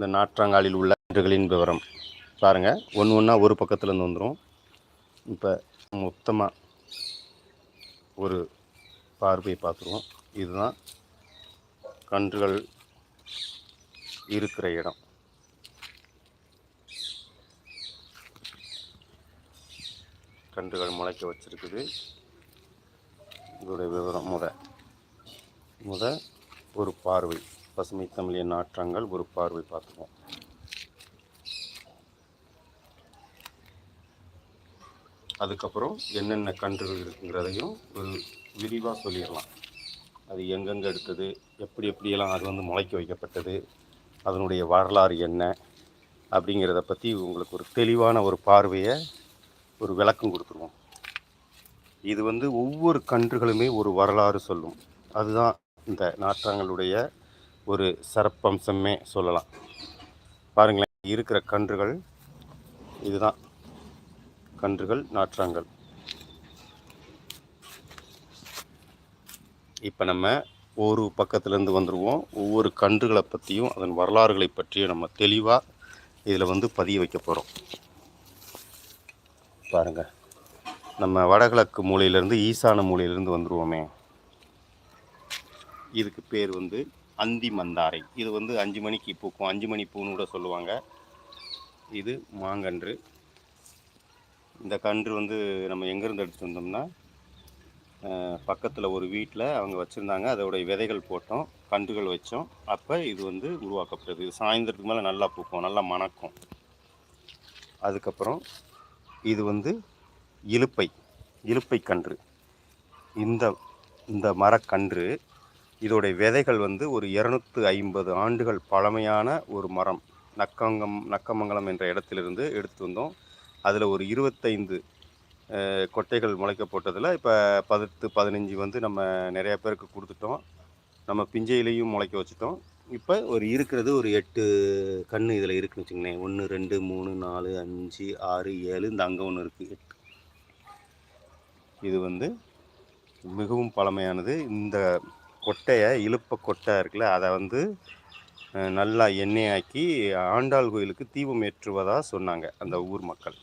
இந்த நாற்றாங்காலில் உள்ள கன்றுகளின் விவரம். பாருங்கள் ஒன்று ஒன்றா ஒரு பக்கத்துலேருந்து வந்துடும் இப்போ மொத்தமாக ஒரு பார்வையை பார்த்துருவோம். இதுதான் கன்றுகள் இருக்கிற இடம். கன்றுகள் முளைக்க வச்சுருக்குது. இதோடைய விவரம் முத. முத ஒரு பார்வை. பசுமை தமிழின் நாற்றங்கள் ஒரு பார்வை பார்த்துக்குவோம் அதுக்கப்புறம் என்னென்ன கன்றுகள் இருக்குங்கிறதையும் ஒரு விரிவாக சொல்லிடலாம். அது எங்கெங்கே எடுத்தது எப்படி எப்படியெல்லாம் அது வந்து முளைக்க வைக்கப்பட்டது அதனுடைய வரலாறு என்ன அப்படிங்கிறத பற்றி உங்களுக்கு ஒரு தெளிவான ஒரு பார்வையை ஒரு விளக்கம் கொடுத்துருவோம். இது வந்து ஒவ்வொரு கன்றுகளுமே ஒரு வரலாறு சொல்லும். அதுதான் இந்த நாற்றாங்களுடைய ஒரு சிறப்பம்சமே சொல்லலாம். பாருங்களேன் இருக்கிற கன்றுகள் இதுதான். கன்றுகள் நாற்றாங்கள் இப்போ நம்ம ஒரு பக்கத்துலேருந்து வந்துடுவோம் ஒவ்வொரு கன்றுகளை பற்றியும் அதன் வரலாறுகளை பற்றியும் நம்ம தெளிவாக இதில் வந்து பதிய வைக்க போகிறோம் பாருங்கள் நம்ம வடகிழக்கு மூலையிலேருந்து ஈசான மூலையிலேருந்து வந்துடுவோமே இதுக்கு பேர் வந்து அந்தி மந்தாரை. இது வந்து அஞ்சு மணிக்கு பூக்கும். அஞ்சு மணி பூன்னு கூட சொல்லுவாங்க. இது மாங்கன்று. இந்த கன்று வந்து நம்ம எங்கேருந்து எடுத்துகிட்டு வந்தோம்னா பக்கத்தில் ஒரு வீட்டில் அவங்க வச்சுருந்தாங்க. அதோடைய விதைகள் போட்டோம். கன்றுகள் வச்சோம். அப்போ இது வந்து உருவாக்கப்படுது. இது சாயந்தரத்துக்கு மேலே நல்லா பூக்கும். நல்லா மணக்கும். அதுக்கப்புறம் இது வந்து இலுப்பை. இலுப்பை கன்று. இந்த இந்த மரக்கன்று இதோடைய விதைகள் வந்து ஒரு இரநூத்து ஐம்பது ஆண்டுகள் பழமையான ஒரு மரம். நக்கங்கம் நக்கமங்கலம் என்ற இடத்திலிருந்து எடுத்து வந்தோம். அதில் ஒரு இருபத்தைந்து கொட்டைகள் முளைக்க போட்டதில் இப்போ பத்து பதினஞ்சு வந்து நம்ம நிறைய பேருக்கு கொடுத்துட்டோம். நம்ம பிஞ்சையிலையும் முளைக்க வச்சுட்டோம். இப்போ ஒரு இருக்கிறது ஒரு எட்டு கன்று இதில் இருக்குன்னு வச்சுங்களேன் ஒன்று ரெண்டு மூணு நாலு அஞ்சு ஆறு ஏழு இந்த அங்கே ஒன்று இருக்குது எட்டு. இது வந்து மிகவும் பழமையானது. இந்த கொட்டையை இழுப்ப கொட்டை இருக்குல்ல அதை வந்து நல்லா எண்ணெயாக்கி ஆண்டாள் கோயிலுக்கு தீபம் ஏற்றுவதாக சொன்னாங்க அந்த ஊர் மக்கள்.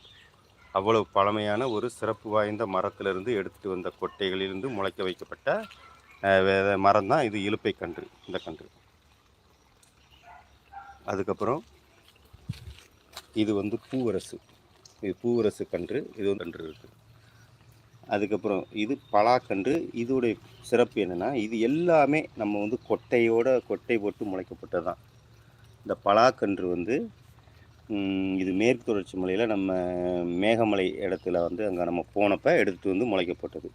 அவ்வளவு பழமையான ஒரு சிறப்பு வாய்ந்த மரத்திலிருந்து எடுத்துகிட்டு வந்த கொட்டைகளிலிருந்து முளைக்க வைக்கப்பட்ட அஹ், மரம் தான் இது இழுப்பை கன்று இந்த கன்று. அதுக்கப்புறம் இது வந்து பூவரசு. இது பூவரசு கன்று இது கன்று இருக்குது அதுக்கப்புறம் இது பலாக்கன்று இதோடைய சிறப்பு என்னென்னா இது எல்லாமே நம்ம வந்து கொட்டையோட கொட்டை போட்டு முளைக்கப்பட்டது தான் இந்த பலாக்கன்று வந்து இது மேற்கு தொடர்ச்சி மலையில் நம்ம மேகமலை இடத்துல வந்து அங்கே நம்ம போனப்போ எடுத்துகிட்டு வந்து முளைக்கப்பட்டது.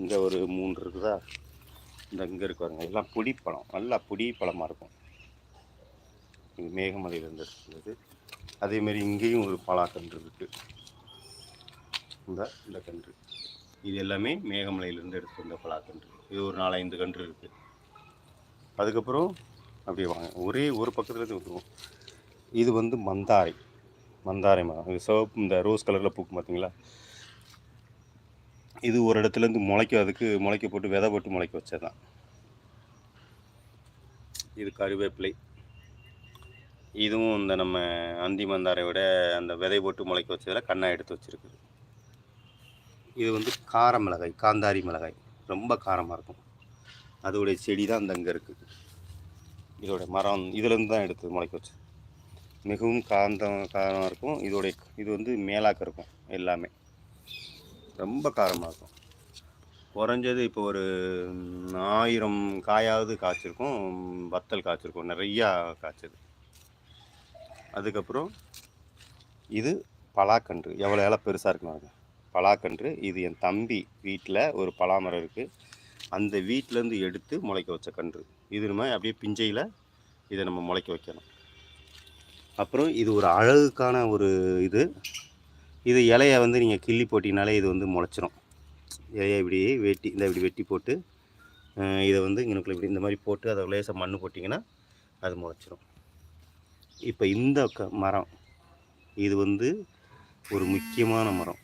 இங்கே ஒரு மூன்று இருக்குதா? இந்த இங்கே இருக்கு பாருங்க. எல்லாம் பொடி பழம் நல்லா பொடி பழமாக இருக்கும். இது மேகமலையிலேருந்து எடுத்தது அதேமாரி இங்கேயும் ஒரு பலாக்கன்று இருக்குது இந்த இந்த கன்று. இது எல்லாமே மேகமலையிலேருந்து எடுத்து வந்த பலாக்கன்று இது ஒரு நாலஞ்சு கன்று இருக்குது அதுக்கப்புறம் அப்படியே வாங்க. ஒரே ஒரு பக்கத்துலேருந்து வந்துருவோம். இது வந்து மந்தாரை. மந்தாரை மரம். இது சிவப்பு இந்த ரோஸ் கலரில் பூக்கும் பார்த்தீங்களா இது ஒரு இடத்துலேருந்து முளைக்க அதுக்கு முளைக்க போட்டு விதை போட்டு முளைக்க வச்சது தான் இது கருவேப்பிலை. இதுவும் இந்த நம்ம அந்தி மந்தாரை விட அந்த விதை போட்டு முளைக்க வச்சதில் கண்ணா எடுத்து வச்சுருக்குது. இது வந்து கார மிளகாய் காந்தாரி மிளகாய். ரொம்ப காரமாக இருக்கும். அதோடைய செடி தான் அந்த அங்கே இருக்குது இதோட மரம் இதுலேருந்து தான் எடுத்து முளைக்க வச்சு மிகவும் காந்தம் காரமாக இருக்கும். இதோடைய இது வந்து மேலாக்க இருக்கும் எல்லாமே. ரொம்ப காரமாக இருக்கும். குறைஞ்சது இப்போ ஒரு ஆயிரம் காயாவது காய்ச்சிருக்கும். வத்தல் காய்ச்சிருக்கும். நிறையா காய்ச்சது. அதுக்கப்புறம் இது பலாக்கன்று. எவ்வளோ இலை பெருசாக இருக்குன்னு அது பலாக்கன்று. இது என் தம்பி வீட்டில் ஒரு பலாமரம் இருக்குது அந்த வீட்டிலேருந்து எடுத்து முளைக்க வச்ச கன்று. இது நம்ம அப்படியே பிஞ்சையில் இதை நம்ம முளைக்க வைக்கணும். அப்புறம் இது ஒரு அழகுக்கான ஒரு இது. இது இலையை வந்து நீங்கள் கிள்ளி போட்டிங்கனாலே இது வந்து முளைச்சிரும். இலையை இப்படி வெட்டி இந்த இப்படி வெட்டி போட்டு இதை வந்து இங்கனுக்குள்ள இப்படி இந்த மாதிரி போட்டு அதை லேசாக மண் போட்டிங்கன்னா அது முளைச்சிரும். இப்போ இந்த க மரம் இது வந்து ஒரு முக்கியமான மரம்.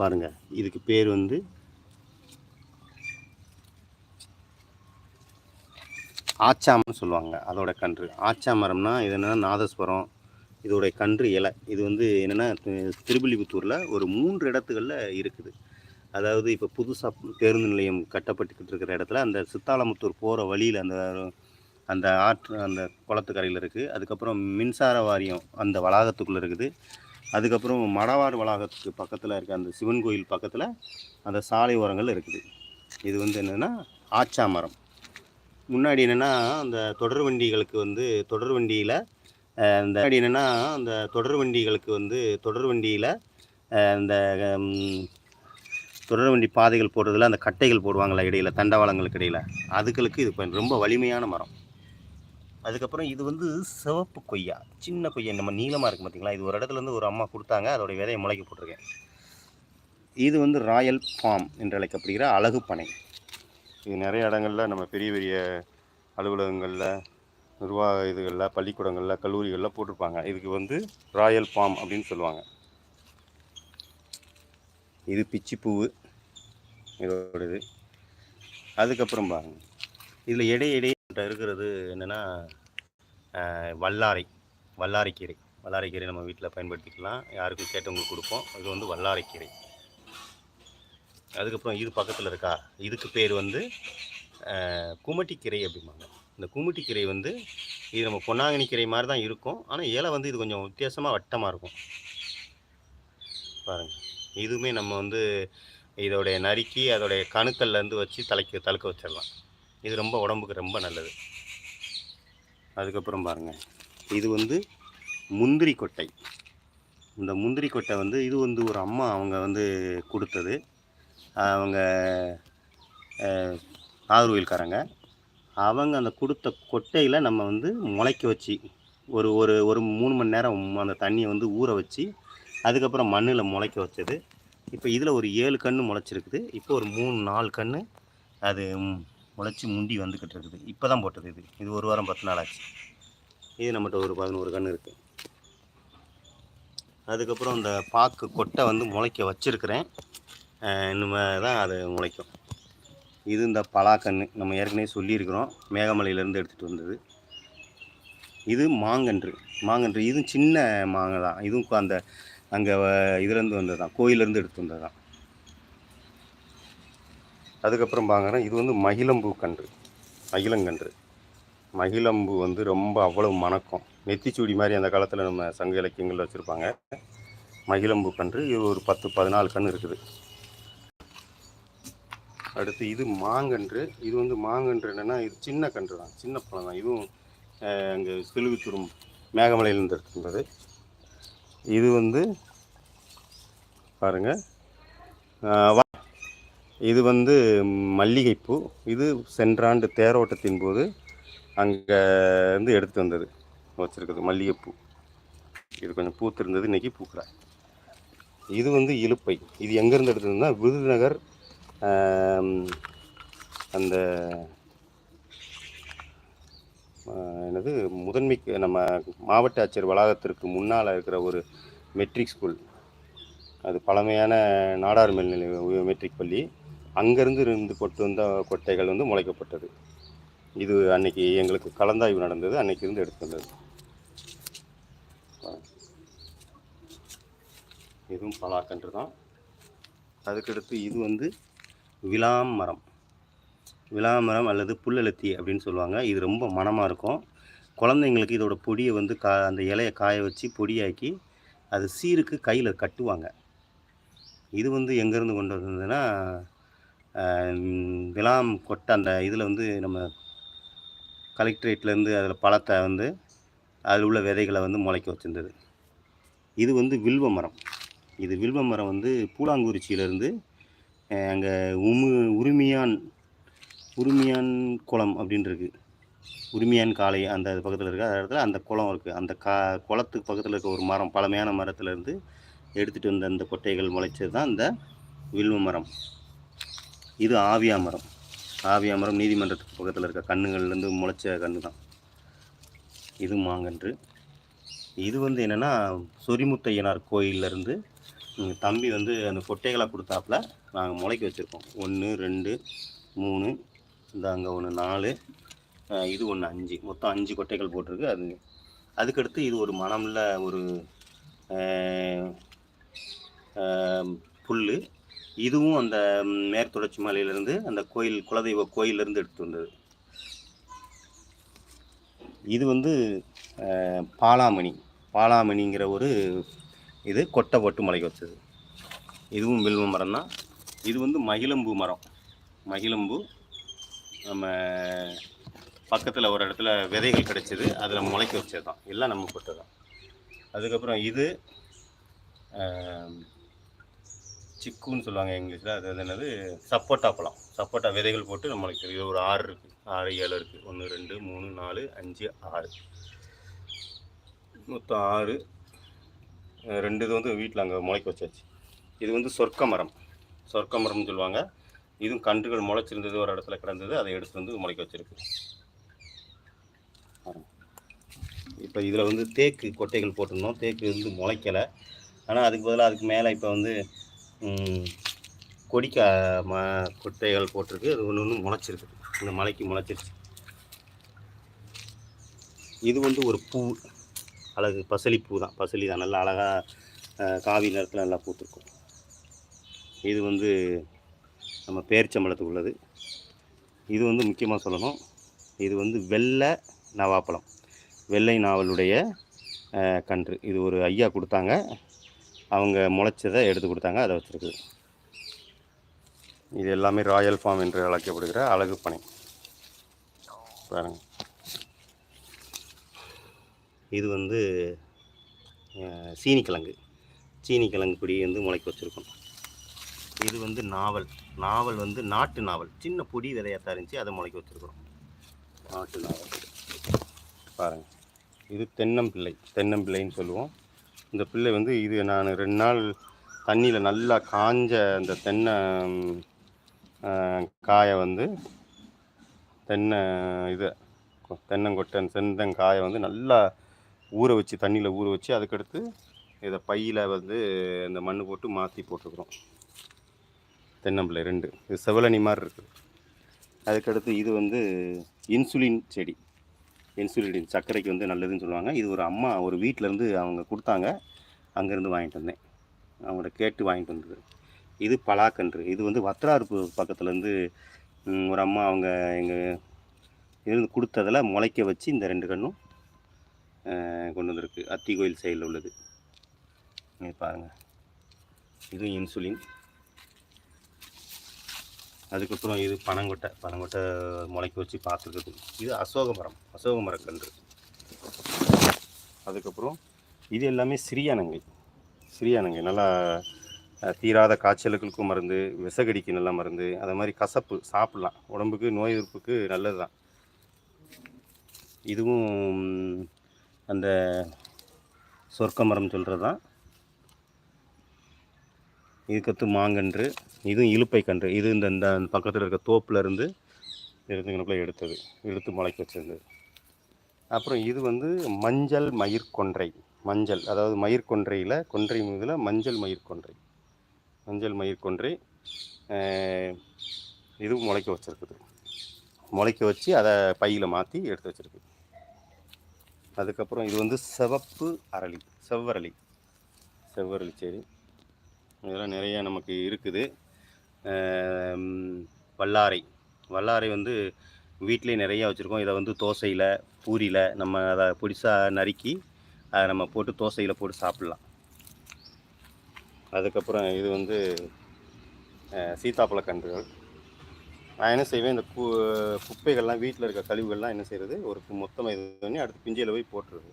பாருங்கள் இதுக்கு பேர் வந்து ஆச்சாமன்னு சொல்லுவாங்க அதோட கன்று. ஆச்சா மரம்னா இது என்னென்னா நாதஸ்வரம் இதோடைய கன்று இலை. இது வந்து என்னென்னா திருவில்லிபுத்தூரில் ஒரு மூன்று இடத்துகளில் இருக்குது. அதாவது இப்போ புதுசாக பேருந்து நிலையம் கட்டப்பட்டுக்கிட்டு இருக்கிற இடத்துல அந்த சித்தாலமுத்தூர் போகிற வழியில் அந்த அந்த ஆற்று அந்த குளத்துக்கரையில் இருக்குது அதுக்கப்புறம் மின்சார வாரியம் அந்த வளாகத்துக்குள்ளே இருக்குது. அதுக்கப்புறம் மடவார் வளாகத்துக்கு பக்கத்தில் இருக்க அந்த சிவன் கோயில் பக்கத்தில் அந்த சாலை ஓரங்கள் இருக்குது. இது வந்து என்னென்னா ஆச்சா மரம். முன்னாடி என்னென்னா அந்த தொடர் வண்டிகளுக்கு வந்து தொடர் வண்டியில் இந்த முன்னாடி என்னென்னா அந்த தொடர் வண்டிகளுக்கு வந்து தொடர் வண்டியில் இந்த தொடர் வண்டி பாதைகள் போடுறதுல அந்த கட்டைகள் போடுவாங்களா இடையில் தண்டவாளங்களுக்கு இடையில். அதுகளுக்கு இது ரொம்ப வலிமையான மரம். அதுக்கப்புறம் இது வந்து சிவப்பு கொய்யா சின்ன கொய்யா. நம்ம நீளமாக இருக்குது பார்த்தீங்களா இது ஒரு இடத்துல இருந்து ஒரு அம்மா கொடுத்தாங்க. அதோட விதையை முளைக்க போட்டிருக்கேன். இது வந்து ராயல் ஃபார்ம் என்று அழைக்கப்படுகிற அழகு பனை இது நிறைய இடங்களில் நம்ம பெரிய பெரிய அலுவலகங்களில் நிர்வாக இதுகளில் பள்ளிக்கூடங்களில் கல்லூரிகளில் போட்டிருப்பாங்க. இதுக்கு வந்து ராயல் ஃபார்ம் அப்படின்னு சொல்லுவாங்க. இது பிச்சிப்பூவு இதோடது. அதுக்கப்புறம் பாருங்கள் இதில் இடை இடை இருக்கிறது என்னென்னா வல்லாரை. வல்லாரைக்கீரை. வல்லாரைக்கீரை நம்ம வீட்டில் பயன்படுத்திக்கலாம். யாருக்கும் கேட்டவங்களுக்கு கொடுப்போம். இது வந்து வல்லாரைக்கீரை. அதுக்கப்புறம் இது பக்கத்தில் இருக்கா? இதுக்கு பேர் வந்து குமட்டிக்கீரை அப்படிம்பாங்க. இந்த குமட்டிக்கீரை வந்து இது நம்ம பொன்னாங்கனி கீரை மாதிரி தான் இருக்கும். ஆனால் இலை வந்து இது கொஞ்சம் வித்தியாசமாக வட்டமாக இருக்கும். பாருங்கள் இதுவுமே நம்ம வந்து இதோடைய நறுக்கி அதோடைய கணுக்கல்லேருந்து வச்சு தலைக்கு தழுக்க வச்சிடலாம். இது ரொம்ப உடம்புக்கு ரொம்ப நல்லது. அதுக்கப்புறம் பாருங்கள் இது வந்து முந்திரி கொட்டை. இந்த முந்திரி கொட்டை வந்து இது வந்து ஒரு அம்மா அவங்க வந்து கொடுத்தது. அவங்க ஆறுவயில்காரங்க அவங்க அந்த கொடுத்த கொட்டையில் நம்ம வந்து முளைக்க வச்சு ஒரு ஒரு ஒரு மூணு மணி நேரம் அந்த தண்ணியை வந்து ஊற வச்சு அதுக்கப்புறம் மண்ணில் முளைக்க வச்சது. இப்போ இதில் ஒரு ஏழு கன்று முளைச்சிருக்குது. இப்போ ஒரு மூணு நாலு கன்று அது முளைச்சி முண்டி வந்துக்கிட்டு இருக்குது. இப்போ தான் போட்டது இது. இது ஒரு வாரம் பத்து நாள் ஆச்சு. இது நம்மகிட்ட ஒரு பதினோரு கன்று இருக்குது அதுக்கப்புறம் இந்த பாக்கு கொட்டை வந்து முளைக்க வச்சுருக்கிறேன். இனிமே தான் அது முளைக்கும். இது இந்த பலாக்கன்று நம்ம ஏற்கனவே சொல்லியிருக்கிறோம். மேகமலையிலேருந்து எடுத்துகிட்டு வந்தது. இது மாங்கன்று. மாங்கன்று. இதுவும் சின்ன மாங்கை தான் இதுவும் அந்த அங்கே இதுலேருந்து வந்தது தான் கோயிலேருந்து எடுத்து வந்தது தான் அதுக்கப்புறம் பார்க்குறேன் இது வந்து மகிழம்பூ கன்று. மகிழங்கன்று. மகிழம்பு வந்து ரொம்ப அவ்வளவு மணக்கம். நெத்திச்சூடி மாதிரி அந்த காலத்தில் நம்ம சங்க இலக்கியங்களில் வச்சுருப்பாங்க. மகிழம்பு கன்று இது ஒரு பத்து பதினாலு கன்று இருக்குது. அடுத்து இது மாங்கன்று. இது வந்து மாங்கன்று என்னென்னா இது சின்ன கன்று தான். சின்ன பழம் தான். இதுவும் அங்கே சிலுவித்துரும் மேகமலையிலேருந்து எடுத்து இது வந்து பாருங்கள் இது வந்து மல்லிகைப்பூ. இது சென்றாண்டு தேரோட்டத்தின் போது அங்கே இருந்து எடுத்து வந்தது. வச்சுருக்குது மல்லிகைப்பூ. இது கொஞ்சம் பூத்திருந்தது இன்றைக்கி பூக்கல இது வந்து இலுப்பை. இது எங்கேருந்து எடுத்ததுன்னா விருதுநகர் அந்த எனது என்னது முதன்மைக்கு நம்ம மாவட்ட ஆட்சியர் வளாகத்திற்கு முன்னால் இருக்கிற ஒரு மெட்ரிக் ஸ்கூல். அது பழமையான நாடார் மேல்நிலை மெட்ரிக் பள்ளி. அங்கேருந்து இருந்து கொட்டு வந்த கொட்டைகள் வந்து முளைக்கப்பட்டது. இது அன்னைக்கு எங்களுக்கு கலந்தாய்வு நடந்தது. அன்னைக்கு இருந்து எடுத்து வந்தது. இதுவும் பலாக்கன்று தான். அதுக்கடுத்து இது வந்து விளாம் மரம். விளாம் மரம் அல்லது புல்லெழுத்தி அப்படின்னு சொல்லுவாங்க. இது ரொம்ப மணமாக இருக்கும். குழந்தைங்களுக்கு இதோட பொடியை வந்து கா அந்த இலையை காய வச்சு பொடியாக்கி அது சீருக்கு கையில் கட்டுவாங்க. இது வந்து எங்கேருந்து கொண்டு வந்ததுன்னா விலாம் கொட்ட கொட்டை அந்த இதில் வந்து நம்ம கலெக்டரேட்லேருந்து அதில் பழத்தை வந்து அதில் உள்ள விதைகளை வந்து முளைக்க வச்சுருந்தது. இது வந்து வில்வ மரம். இது வில்வ மரம் வந்து பூலாங்குறிச்சியிலேருந்து அங்கே உமு உரிமையான் உரிமையான் குளம் அப்படின்ருக்கு உரிமையான் காளை அந்த பக்கத்தில் இருக்குது அந்த இடத்துல அந்த குளம் இருக்குது அந்த கா குளத்துக்கு பக்கத்தில் இருக்க ஒரு மரம் பழமையான மரத்துலேருந்து எடுத்துகிட்டு வந்த அந்த கொட்டைகள் முளைச்சது தான் இந்த வில்வ மரம். இது ஆவியா மரம். ஆவியா மரம் நீதிமன்றத்துக்கு பக்கத்தில் இருக்க கண்ணுகள்லேருந்து முளைச்ச கன்று தான் இது மாங்கன்று. இது வந்து என்னென்னா சொரிமுத்தையனார் கோயிலேருந்து தம்பி வந்து அந்த கொட்டைகளாக கொடுத்தாப்புல நாங்கள் முளைக்க வச்சுருக்கோம். ஒன்று ரெண்டு மூணு இந்த அங்கே ஒன்று நாலு இது ஒன்று அஞ்சு. மொத்தம் அஞ்சு கொட்டைகள் போட்டிருக்கு. அது அதுக்கடுத்து இது ஒரு மணமுள்ள ஒரு புல் இதுவும் அந்த ம், மேற்குத்தொடர்ச்சி மலையிலேருந்து அந்த கோயில் குலதெய்வ கோயிலிருந்து எடுத்து வந்தது. இது வந்து பாலாமணி. பாலாமணிங்கிற ஒரு இது கொட்டை போட்டு முளைக்க வச்சது. இதுவும் வில்வ மரம் தான். இது வந்து மகிழம்பு மரம். மகிழம்பு நம்ம பக்கத்தில் ஒரு இடத்துல விதைகள் கிடைச்சிது. அதில் முளைக்க வச்சது தான் எல்லாம் நம்ம போட்டது தான் அதுக்கப்புறம் இது சிக்குன்னு சொல்லுவாங்க இங்கிலீஷில். அது அது என்னது? சப்போட்டா பழம். சப்போட்டா விதைகள் போட்டு நம்மளுக்கு முளைக்கிறது இது ஒரு ஆறு இருக்குது ஆறு ஏழு இருக்குது ஒன்று ரெண்டு மூணு நாலு அஞ்சு ஆறு. மொத்தம் ஆறு. ரெண்டு இது வந்து வீட்டில் அங்கே முளைக்க வச்சாச்சு. இது வந்து சொர்க்க மரம். சொர்க்க மரம்னு சொல்லுவாங்க. இதுவும் கன்றுகள் முளைச்சிருந்தது ஒரு இடத்துல கிடந்தது. அதை எடுத்து வந்து முளைக்க வச்சுருக்கு. இப்போ இதில் வந்து தேக்கு கொட்டைகள் போட்டிருந்தோம். தேக்கு வந்து முளைக்கலை. ஆனால் அதுக்கு பதிலாக அதுக்கு மேலே இப்போ வந்து கொடிக்க ம கொட்டைகள் போட்டிருக்கு. அது ஒன்று ஒன்று முளைச்சிருக்கு. இந்த மலைக்கு முளைச்சிருச்சு. இது வந்து ஒரு பூ. அழகு பசலி பூ தான். பசலி தான். நல்லா அழகாக காவி நிறத்தில் நல்லா பூத்திருக்கும். இது வந்து நம்ம பேரிச்சம்பளத்துக்கு உள்ளது. இது வந்து முக்கியமாக சொல்லணும். இது வந்து வெள்ளை நவாப்பழம். வெள்ளை நாவலுடைய கன்று. இது ஒரு ஐயா கொடுத்தாங்க. அவங்க முளைச்சதை எடுத்து கொடுத்தாங்க அதை வச்சுருக்குது இது எல்லாமே ராயல் ஃபார்ம் என்று அழைக்கப்படுகிற அழகு பனை. பாருங்க. இது வந்து சீனிக்கிழங்கு சீனிக்கிழங்கு பொடி வந்து முளைக்க வச்சுருக்கோம். இது வந்து நாவல். நாவல் வந்து நாட்டு நாவல். சின்ன பொடி விதையாக இருந்துச்சு அதை முளைக்க வச்சுருக்குறோம். நாட்டு நாவல். பாருங்கள் இது தென்னம்பிள்ளை. தென்னம்பிள்ளைன்னு சொல்லுவோம். இந்த பிள்ளை வந்து இது நான் ரெண்டு நாள் தண்ணியில் நல்லா காஞ்ச அந்த தென்னை காயை வந்து தென்னை இது தென்னங்கொட்டன் தென்னங்கொட்டை செந்தங்காயை வந்து நல்லா ஊற வச்சு தண்ணியில் ஊற வச்சு அதுக்கடுத்து இதை பையில் வந்து இந்த மண் போட்டு மாற்றி போட்டுக்கிறோம். தென்னம்பிள்ளை ரெண்டு. இது செவலனி மாதிரி இருக்குது அதுக்கடுத்து இது வந்து இன்சுலின் செடி. இன்சுலின் சர்க்கரைக்கு வந்து நல்லதுன்னு சொல்லுவாங்க. இது ஒரு அம்மா ஒரு வீட்டிலேருந்து அவங்க கொடுத்தாங்க. அங்கேருந்து வாங்கிட்டு வந்தேன். அவங்கள்ட்ட கேட்டு வாங்கிட்டு வந்தது. இது பலாக்கன்று. இது வந்து வத்திராருப்பு பக்கத்துலேருந்து ஒரு அம்மா அவங்க எங்கள் இருந்து கொடுத்ததில் முளைக்க வச்சு இந்த ரெண்டு கண்ணும் கொண்டு வந்திருக்கு. அத்தி கோயில் சைடில் உள்ளது பாருங்கள் இதுவும் இன்சுலின். அதுக்கப்புறம் இது பனங்கொட்டை பனங்கொட்டை முளைக்க வச்சு பார்த்துருக்குது இது அசோக மரம் அசோக மரக்கன்று. அதுக்கப்புறம் இது எல்லாமே சிறியானங்கை சிறியானங்கை நல்லா தீராத காய்ச்சலுக்கும் மருந்து விசகடிக்கு நல்ல மருந்து அது மாதிரி கசப்பு சாப்பிட்லாம். உடம்புக்கு நோய் எதிர்ப்புக்கு நல்லது தான் இதுவும் அந்த சொர்க்க மரம் சொல்கிறது தான் இதுக்கத்து மாங்கன்று இதுவும் இலுப்பை கன்று. இது இந்த இந்த பக்கத்தில் இருக்க தோப்புலேருந்து இருந்து எடுத்தது. எடுத்து முளைக்க வச்சிருந்தது. அப்புறம் இது வந்து மஞ்சள் மயிர் கொன்றை. மஞ்சள் அதாவது மயிர் கொன்றையில் கொன்றை மீதில் மஞ்சள் மயிர் கொன்றை. மஞ்சள் மயிர் கொன்றை இதுவும் முளைக்க வச்சிருக்குது. முளைக்க வச்சு அதை பையில் மாற்றி எடுத்து வச்சுருக்கு. அதுக்கப்புறம் இது வந்து சிவப்பு அரளி செவ்வரளி. செவ்வரளி செடி. இதெல்லாம் நிறைய நமக்கு இருக்குது. வல்லாரை. வல்லாரை வந்து வீட்டிலே நிறையா வச்சுருக்கோம். இதை வந்து தோசையில் பூரியில் நம்ம அதை பிடிச்சா நறுக்கி அதை நம்ம போட்டு தோசையில் போட்டு சாப்பிட்லாம். அதுக்கப்புறம் இது வந்து சீத்தாப்பழ கன்றுகள். நான் என்ன செய்வேன்? இந்த கு குப்பைகள்லாம் வீட்டில் இருக்க கழிவுகள்லாம் என்ன செய்கிறது ஒரு மொத்தமாக இது பண்ணி அடுத்து பிஞ்சையில் போய் போட்டுருது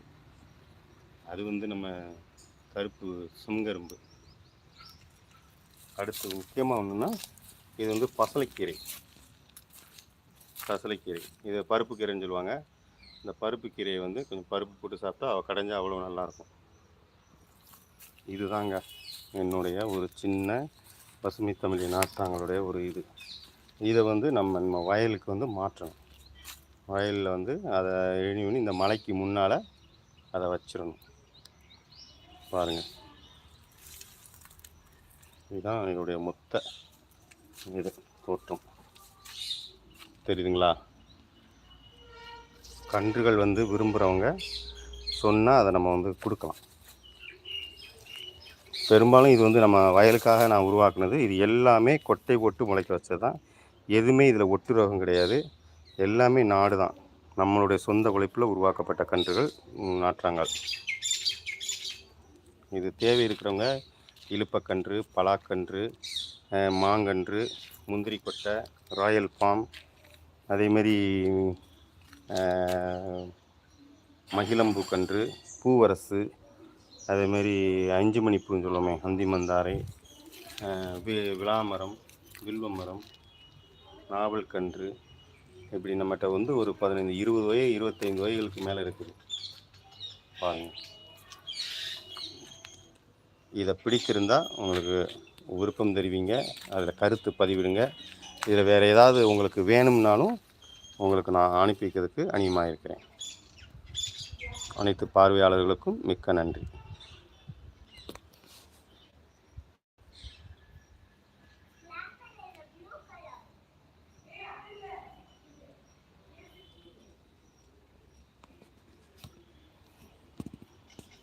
அது வந்து நம்ம கருப்பு சுங்கரும்பு. அடுத்து முக்கியமாக ஒன்றுன்னா இது வந்து பசலைக்கீரை. பசலைக்கீரை. இது பருப்பு கீரைன்னு சொல்லுவாங்க. இந்த பருப்பு கீரையை வந்து கொஞ்சம் பருப்பு போட்டு சாப்பிட்டா அவள் கடைஞ்சா அவ்வளோ நல்லாயிருக்கும். இதுதாங்க என்னுடைய ஒரு சின்ன பசுமை தமிழ் நாட்டாங்களுடைய ஒரு இது. இதை வந்து நம்ம நம்ம வயலுக்கு வந்து மாற்றணும். வயலில் வந்து அதை எழுதி பண்ணி இந்த மலைக்கு முன்னால் அதை வச்சிடணும். பாருங்கள் இதுதான் என்னுடைய மொத்த இது தோற்றம். தெரியுதுங்களா? கன்றுகள் வந்து விரும்புகிறவங்க சொன்னால் அதை நம்ம வந்து கொடுக்கலாம். பெரும்பாலும் இது வந்து நம்ம வயலுக்காக நான் உருவாக்குனது. இது எல்லாமே கொட்டை போட்டு முளைக்க வச்சது தான் எதுவுமே இதில் ஒட்டு ரோகம் கிடையாது. எல்லாமே நாடு தான் நம்மளுடைய சொந்த உழைப்பில் உருவாக்கப்பட்ட கன்றுகள் ம், நாற்றாங்கால். இது தேவை இருக்கிறவங்க இழுப்பக்கன்று பலாக்கன்று மாங்கன்று முந்திரி கொட்டை ராயல் ஃபார்ம் அதேமாரி மகிழம்பூ கன்று பூவரசு அதேமாரி அஞ்சு மணிப்பூன்னு சொல்லுவோமே அந்தி மந்தாரை வி விளாமரம் வில்வ மரம் நாவல் கன்று இப்படி நம்மகிட்ட வந்து ஒரு பதினைந்து இருபது வகை இருபத்தைந்து வகைகளுக்கு மேலே இருக்குது. பாருங்கள் இதை பிடிச்சிருந்தா உங்களுக்கு விருப்பம் தெரிவிங்க. அதில் கருத்து பதிவிடுங்க. இதில் வேறு ஏதாவது உங்களுக்கு வேணும்னாலும் உங்களுக்கு நான் அனுப்பி வைக்கிறதுக்கு அணியமாக இருக்கிறேன். அனைத்து பார்வையாளர்களுக்கும் மிக்க நன்றி.